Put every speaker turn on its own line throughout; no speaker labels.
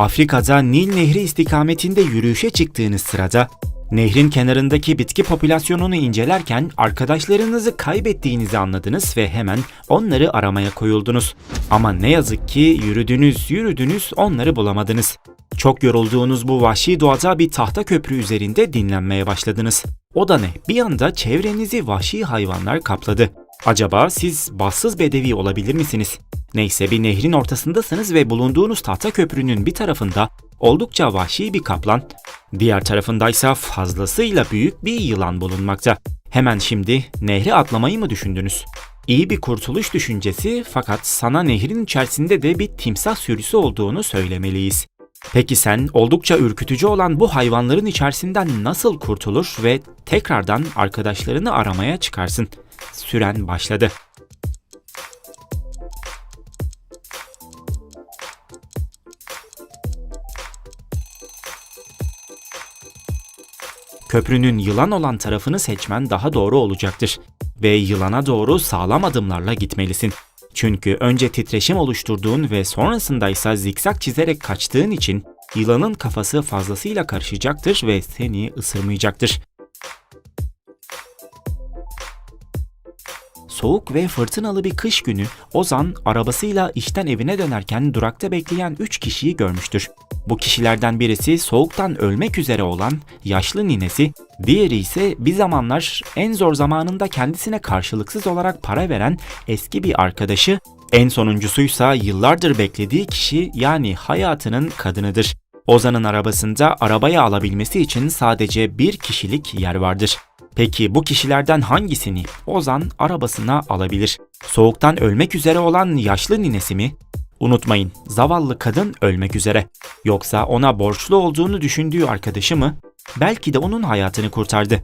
Afrika'da Nil Nehri istikametinde yürüyüşe çıktığınız sırada nehrin kenarındaki bitki popülasyonunu incelerken arkadaşlarınızı kaybettiğinizi anladınız ve hemen onları aramaya koyuldunuz. Ama ne yazık ki yürüdünüz yürüdünüz onları bulamadınız. Çok yorulduğunuz bu vahşi doğada bir tahta köprü üzerinde dinlenmeye başladınız. O da ne? Bir anda çevrenizi vahşi hayvanlar kapladı. Acaba siz bassız bedevi olabilir misiniz? Neyse bir nehrin ortasındasınız ve bulunduğunuz tahta köprünün bir tarafında oldukça vahşi bir kaplan, diğer tarafındaysa fazlasıyla büyük bir yılan bulunmakta. Hemen şimdi nehri atlamayı mı düşündünüz? İyi bir kurtuluş düşüncesi fakat sana nehrin içerisinde de bir timsah sürüsü olduğunu söylemeliyiz. Peki sen oldukça ürkütücü olan bu hayvanların içerisinden nasıl kurtulur ve tekrardan arkadaşlarını aramaya çıkarsın? Süren başladı. Köprünün yılan olan tarafını seçmen daha doğru olacaktır ve yılana doğru sağlam adımlarla gitmelisin. Çünkü önce titreşim oluşturduğun ve sonrasında ise zikzak çizerek kaçtığın için yılanın kafası fazlasıyla karışacaktır ve seni ısırmayacaktır. Soğuk ve fırtınalı bir kış günü Ozan arabasıyla işten evine dönerken durakta bekleyen 3 kişiyi görmüştür. Bu kişilerden birisi soğuktan ölmek üzere olan yaşlı ninesi, diğeri ise bir zamanlar en zor zamanında kendisine karşılıksız olarak para veren eski bir arkadaşı, en sonuncusuysa yıllardır beklediği kişi yani hayatının kadınıdır. Ozan'ın arabasında arabayı alabilmesi için sadece bir kişilik yer vardır. Peki bu kişilerden hangisini Ozan arabasına alabilir? Soğuktan ölmek üzere olan yaşlı ninesi mi? Unutmayın, zavallı kadın ölmek üzere. Yoksa ona borçlu olduğunu düşündüğü arkadaşı mı? Belki de onun hayatını kurtardı.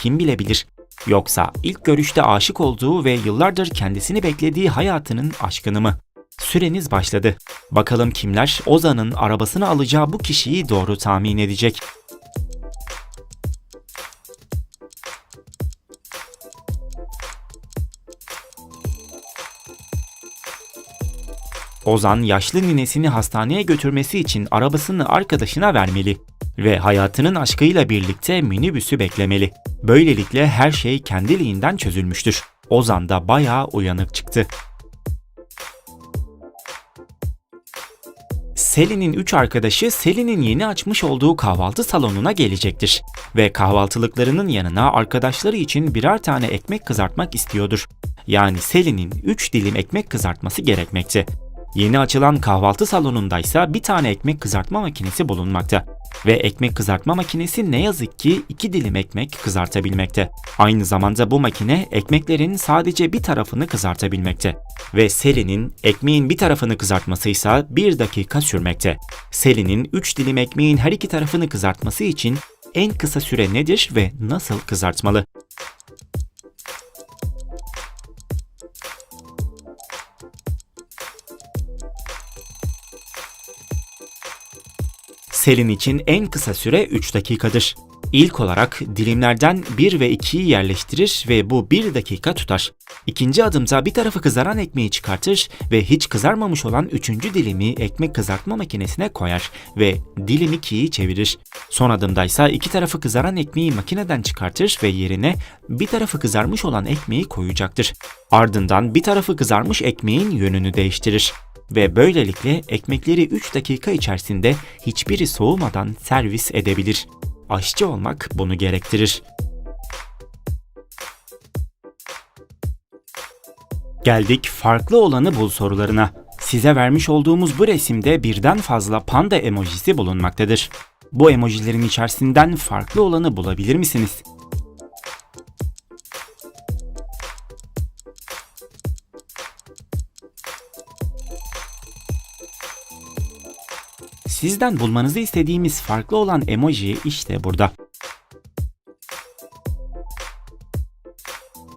Kim bilebilir? Yoksa ilk görüşte aşık olduğu ve yıllardır kendisini beklediği hayatının aşkını mı? Süreniz başladı. Bakalım kimler Ozan'ın arabasını alacağı bu kişiyi doğru tahmin edecek. Ozan yaşlı ninesini hastaneye götürmesi için arabasını arkadaşına vermeli ve hayatının aşkıyla birlikte minibüsü beklemeli. Böylelikle her şey kendiliğinden çözülmüştür. Ozan da bayağı uyanık çıktı. Selin'in üç arkadaşı Selin'in yeni açmış olduğu kahvaltı salonuna gelecektir ve kahvaltılıklarının yanına arkadaşları için birer tane ekmek kızartmak istiyordur. Yani Selin'in 3 dilim ekmek kızartması gerekmekte. Yeni açılan kahvaltı salonundaysa bir tane ekmek kızartma makinesi bulunmakta. Ve ekmek kızartma makinesi ne yazık ki iki dilim ekmek kızartabilmekte. Aynı zamanda bu makine ekmeklerin sadece bir tarafını kızartabilmekte. Ve Selin'in ekmeğin bir tarafını kızartması ise bir dakika sürmekte. Selin'in 3 dilim ekmeğin her iki tarafını kızartması için en kısa süre nedir ve nasıl kızartmalı? Selin için en kısa süre 3 dakikadır. İlk olarak dilimlerden 1 ve 2'yi yerleştirir ve bu 1 dakika tutar. İkinci adımda bir tarafı kızaran ekmeği çıkartır ve hiç kızarmamış olan üçüncü dilimi ekmek kızartma makinesine koyar ve dilim 2'yi çevirir. Son adımda ise iki tarafı kızaran ekmeği makineden çıkartır ve yerine bir tarafı kızarmış olan ekmeği koyacaktır. Ardından bir tarafı kızarmış ekmeğin yönünü değiştirir ve böylelikle ekmekleri 3 dakika içerisinde hiçbiri soğumadan servis edebilir. Aşçı olmak bunu gerektirir. Geldik farklı olanı bul sorularına. Size vermiş olduğumuz bu resimde birden fazla panda emojisi bulunmaktadır. Bu emojilerin içerisinden farklı olanı bulabilir misiniz? Sizden bulmanızı istediğimiz farklı olan emoji işte burada.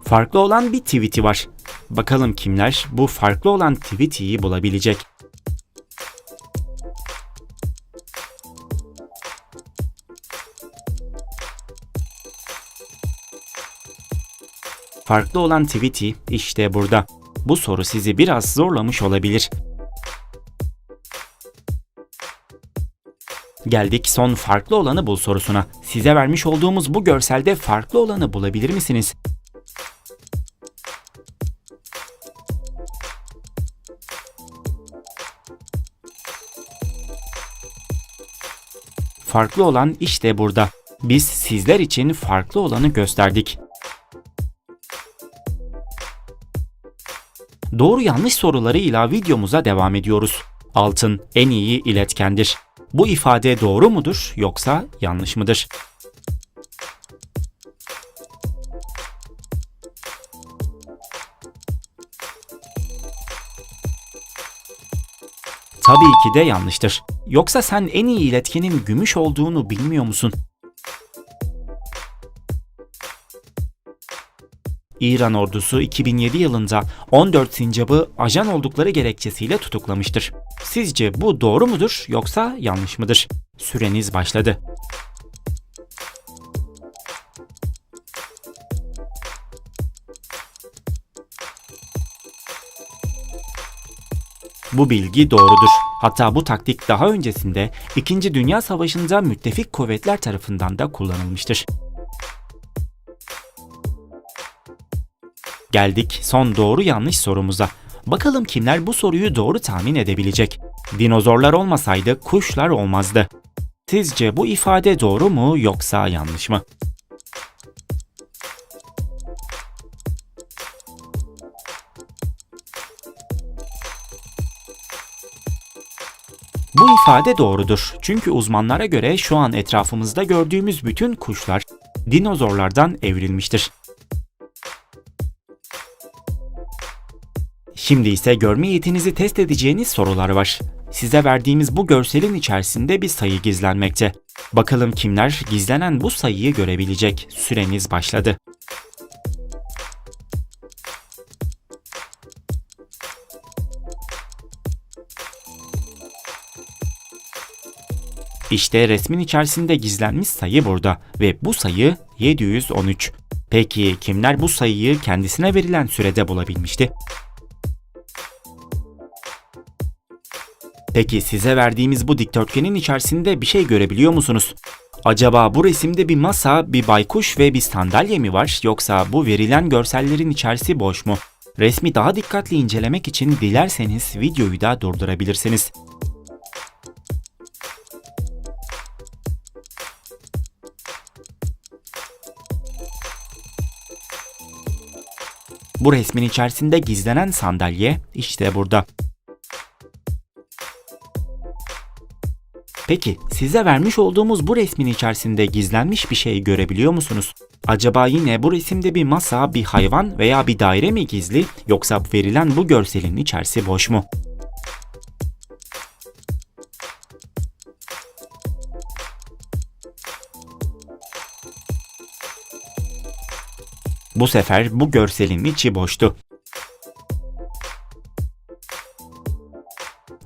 Farklı olan bir tweet'i var. Bakalım kimler bu farklı olan tweet'i bulabilecek. Farklı olan tweet'i işte burada. Bu soru sizi biraz zorlamış olabilir. Geldik son farklı olanı bul sorusuna. Size vermiş olduğumuz bu görselde farklı olanı bulabilir misiniz? Farklı olan işte burada. Biz sizler için farklı olanı gösterdik. Doğru yanlış sorularıyla videomuza devam ediyoruz. Altın en iyi iletkendir. Bu ifade doğru mudur yoksa yanlış mıdır? Tabii ki de yanlıştır. Yoksa sen en iyi iletkenin gümüş olduğunu bilmiyor musun? İran ordusu 2007 yılında 14 sincabı ajan oldukları gerekçesiyle tutuklamıştır. Sizce bu doğru mudur yoksa yanlış mıdır? Süreniz başladı. Bu bilgi doğrudur. Hatta bu taktik daha öncesinde 2. Dünya Savaşı'nda müttefik kuvvetler tarafından da kullanılmıştır. Geldik son doğru yanlış sorumuza. Bakalım kimler bu soruyu doğru tahmin edebilecek? Dinozorlar olmasaydı kuşlar olmazdı. Sizce bu ifade doğru mu yoksa yanlış mı? Bu ifade doğrudur. Çünkü uzmanlara göre şu an etrafımızda gördüğümüz bütün kuşlar dinozorlardan evrilmiştir. Şimdi ise görme yetinizi test edeceğiniz sorular var. Size verdiğimiz bu görselin içerisinde bir sayı gizlenmekte. Bakalım kimler gizlenen bu sayıyı görebilecek. Süreniz başladı. İşte resmin içerisinde gizlenmiş sayı burada ve bu sayı 713. Peki kimler bu sayıyı kendisine verilen sürede bulabilmişti? Peki size verdiğimiz bu dikdörtgenin içerisinde bir şey görebiliyor musunuz? Acaba bu resimde bir masa, bir baykuş ve bir sandalye mi var yoksa bu verilen görsellerin içerisi boş mu? Resmi daha dikkatli incelemek için dilerseniz videoyu da durdurabilirsiniz. Bu resmin içerisinde gizlenen sandalye işte burada. Peki size vermiş olduğumuz bu resmin içerisinde gizlenmiş bir şey görebiliyor musunuz? Acaba yine bu resimde bir masa, bir hayvan veya bir daire mi gizli yoksa verilen bu görselin içerisi boş mu? Bu sefer bu görselin içi boştu.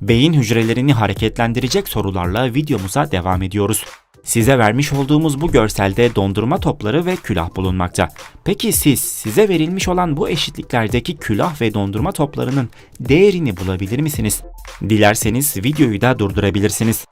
Beyin hücrelerini hareketlendirecek sorularla videomuza devam ediyoruz. Size vermiş olduğumuz bu görselde dondurma topları ve külah bulunmakta. Peki siz size verilmiş olan bu eşitliklerdeki külah ve dondurma toplarının değerini bulabilir misiniz? Dilerseniz videoyu da durdurabilirsiniz.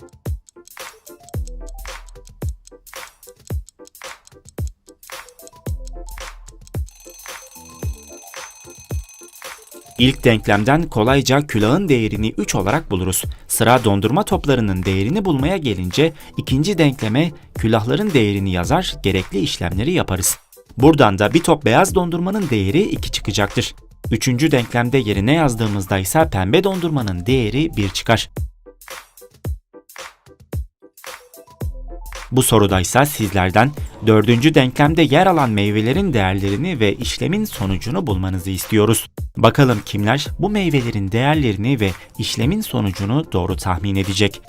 İlk denklemden kolayca külahın değerini 3 olarak buluruz. Sıra dondurma toplarının değerini bulmaya gelince ikinci denkleme külahların değerini yazar, gerekli işlemleri yaparız. Buradan da bir top beyaz dondurmanın değeri 2 çıkacaktır. Üçüncü denklemde yerine yazdığımızda ise pembe dondurmanın değeri 1 çıkar. Bu soruda ise sizlerden dördüncü denklemde yer alan meyvelerin değerlerini ve işlemin sonucunu bulmanızı istiyoruz. Bakalım kimler bu meyvelerin değerlerini ve işlemin sonucunu doğru tahmin edecek.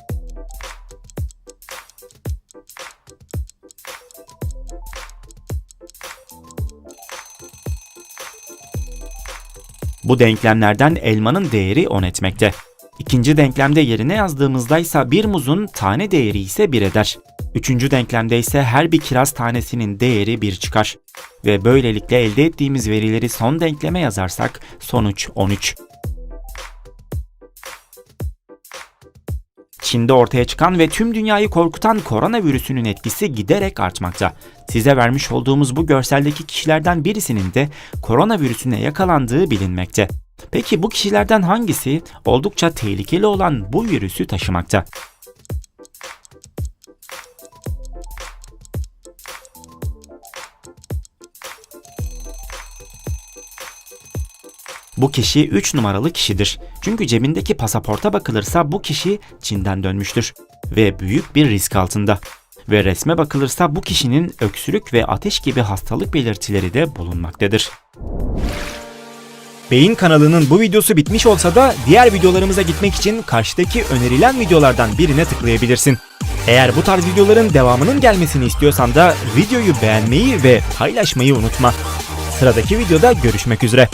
Bu denklemlerden elmanın değeri 10 etmekte. İkinci denklemde yerine yazdığımızda ise bir muzun tane değeri ise 1 eder. Üçüncü denklemde ise her bir kiraz tanesinin değeri 1 çıkar. Ve böylelikle elde ettiğimiz verileri son denkleme yazarsak sonuç 13. Çin'de ortaya çıkan ve tüm dünyayı korkutan koronavirüsünün etkisi giderek artmakta. Size vermiş olduğumuz bu görseldeki kişilerden birisinin de koronavirüsüne yakalandığı bilinmekte. Peki bu kişilerden hangisi oldukça tehlikeli olan bu virüsü taşımakta? Bu kişi 3 numaralı kişidir. Çünkü cebindeki pasaporta bakılırsa bu kişi Çin'den dönmüştür ve büyük bir risk altında. Ve resme bakılırsa bu kişinin öksürük ve ateş gibi hastalık belirtileri de bulunmaktadır.
Beyin kanalının bu videosu bitmiş olsa da diğer videolarımıza gitmek için karşıdaki önerilen videolardan birine tıklayabilirsin. Eğer bu tarz videoların devamının gelmesini istiyorsan da videoyu beğenmeyi ve paylaşmayı unutma. Sıradaki videoda görüşmek üzere.